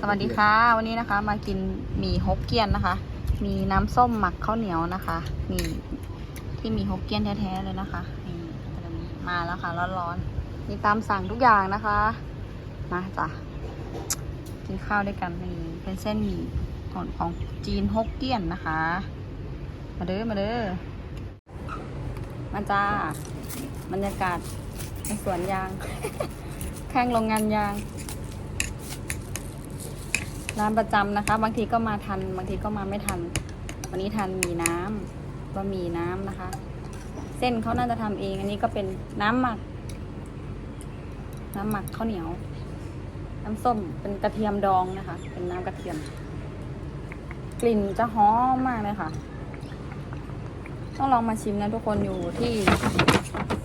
สวัสดีค่ะ วันนี้นะคะ มากินหมี่ฮกเกี้ยนนะคะ มีน้ำส้มหมักข้าวเหนียวนะคะ มีที่มีฮกเกี้ยนแท้ๆเลยนะคะนี่มาแล้วค่ะร้อนๆมีตามสั่งทุกอย่างนะคะ มาจ้ะกินข้าวด้วยกันนี่เป็นเส้นหมี่ของของจีนฮกเกี้ยนนะคะ มาเด้อมาเด้อมาจ้าบรรยากาศในสวนยาง ข้างโรงงานยาง ร้านประจำนะคะ บางทีก็มาทัน บางทีก็มาไม่ทัน วันนี้ทันมีน้ำก็มีน้ำนะคะ เส้นเขาน่าจะทำเอง อันนี้ก็เป็นน้ำหมัก น้ำหมักข้าวเหนียว น้ำส้มเป็นกระเทียมดองนะคะ เป็นน้ำกระเทียม กลิ่นจะหอมมากเลยค่ะต้องลองมาชิมนะทุกคนอยู่ที่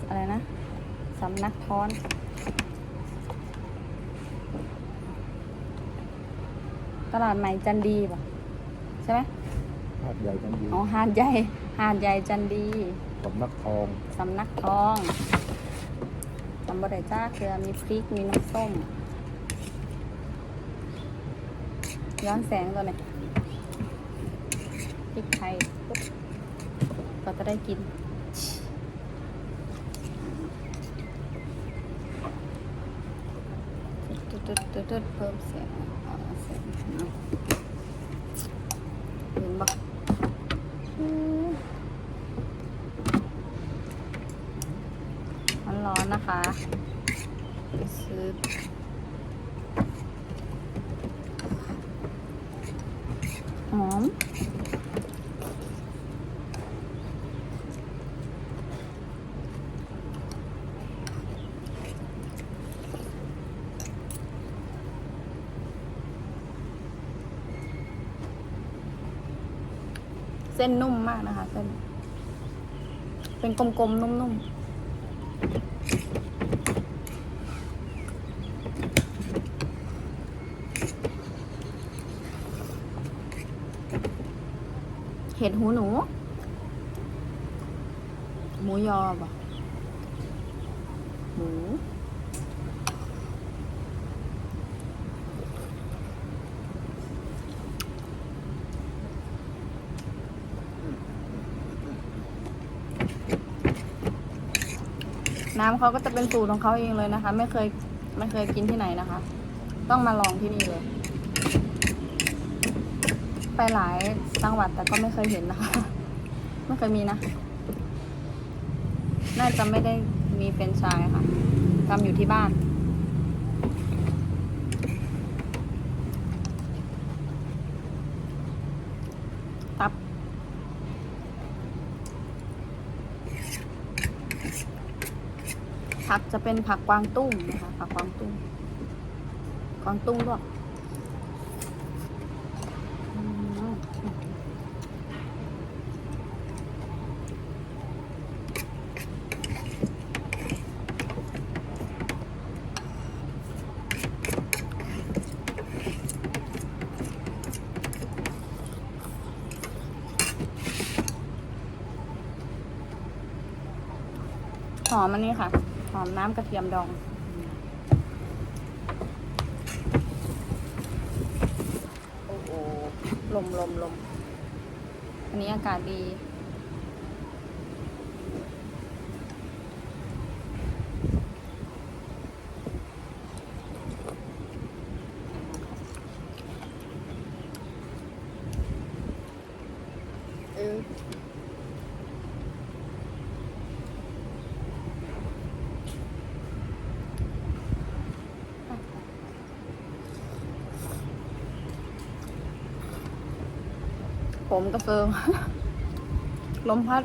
อะไรนะสำนักท้อน ตลาดใหม่จันดีป่ะใช่ไหมหาดใหญ่กันดีอ๋อหาดใหญ่หาดใหญ่จันดีสำนักทองสำนักทองตำบลไดจ้าเกลือมีพริกมีน้ำส้ม ย้อนแสงตัวเนี่ยพริกไทยปุ๊บก็จะได้กินตึ๊ดตึ๊ดตึ๊ดตึ๊ดเพิ่มเสียง เห็นปะอืมร้อนๆนะคะซื้อหอม เส้นนุ่มมากนะคะเส้น เป็นกลมๆ นุ่มๆ เห็ดหูหนู หมูยอป่ะหมู น้ำเขาก็จะเป็นสูตรของเขาเองเลยนะคะ ไม่เคยไม่เคยกินที่ไหนนะคะ ต้องมาลองที่นี่เลย ไปหลายจังหวัดแต่ก็ไม่เคยเห็นนะคะ ไม่เคยมีนะ น่าจะไม่ได้มีเป็นชายค่ะทำอยู่ที่บ้าน ผักจะเป็นผักกวางตุ้งนะคะผักกวางตุ้งกวางตุ้งด้วยหอมอันนี้ค่ะ หอมน้ำกระเทียมดอง โอ้โหลมลมลมอันนี้อากาศดี ผมกระเซิงลมพัด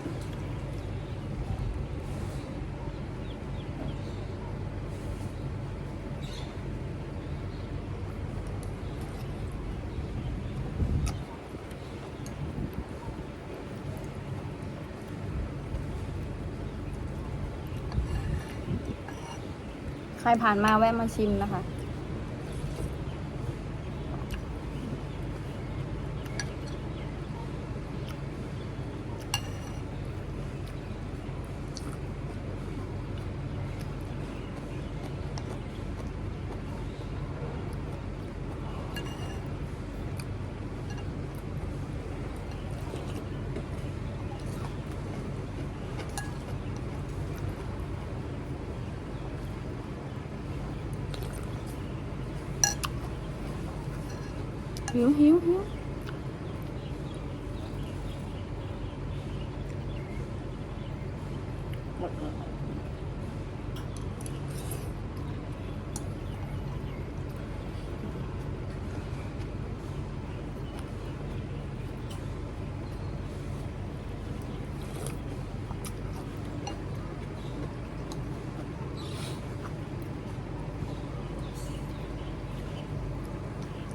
ใครผ่านมาแวะมาชิมนะคะ หิวหิวหิวหมดเลย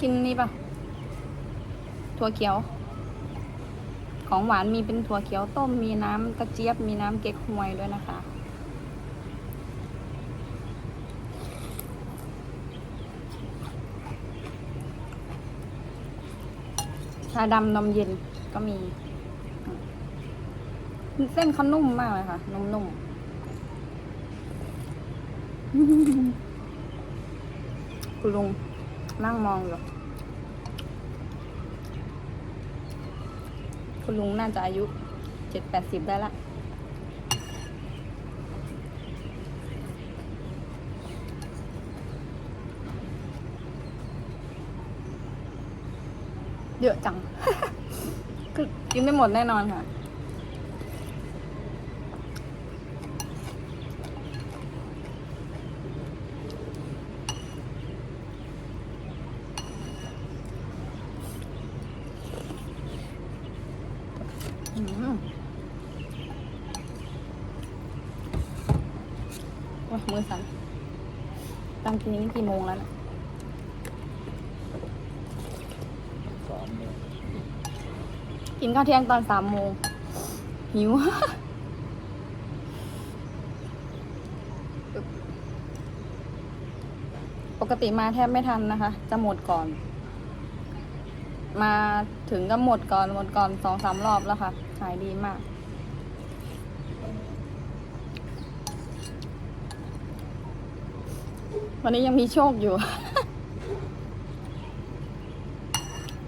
กินนี่ปะ ถั่วเขียว ของหวานมีเป็นถั่วเขียวต้ม มีน้ำกระเจี๊ยบ มีน้ำเก๊กฮวยด้วยนะคะ ชาดำนมเย็นก็มี เส้นเขานุ่มมากเลยค่ะ นุ่มๆ คุณลุงนั่งมองอยู่ คุณลุงน่าจะอายุเจ็ดแปดสิบได้ละเยอะจัง คือกินไม่หมดแน่นอนค่ะ มือสั่นตั้งทีนี้กี่โมงแล้วนะสามเนี่ยกินข้าวเที่ยงตอนสามโมงหิวปกติมาแทบไม่ทันนะคะ จะหมดก่อน มาถึงก็หมดก่อนหมดก่อนสองสามรอบแล้วค่ะ ขายดีมาก วันนี้ยังมีโชคอยู่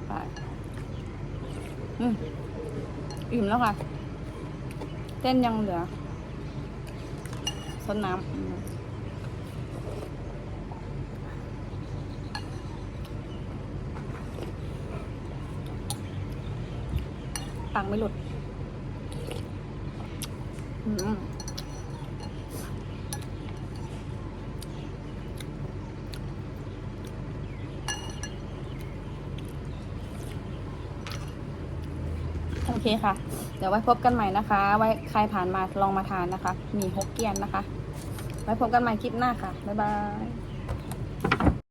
ไปอืมอิ่มแล้วค่ะ เต้นยังเหลือซดน้ำปังไม่หลุด อืม เคค่ะ เดี๋ยวไว้พบกันใหม่นะคะ ไว้ใครผ่านมาลองมาทานนะคะ มีฮกเกี้ยนนะคะ ไว้พบกันใหม่คลิปหน้าค่ะ บ๊ายบาย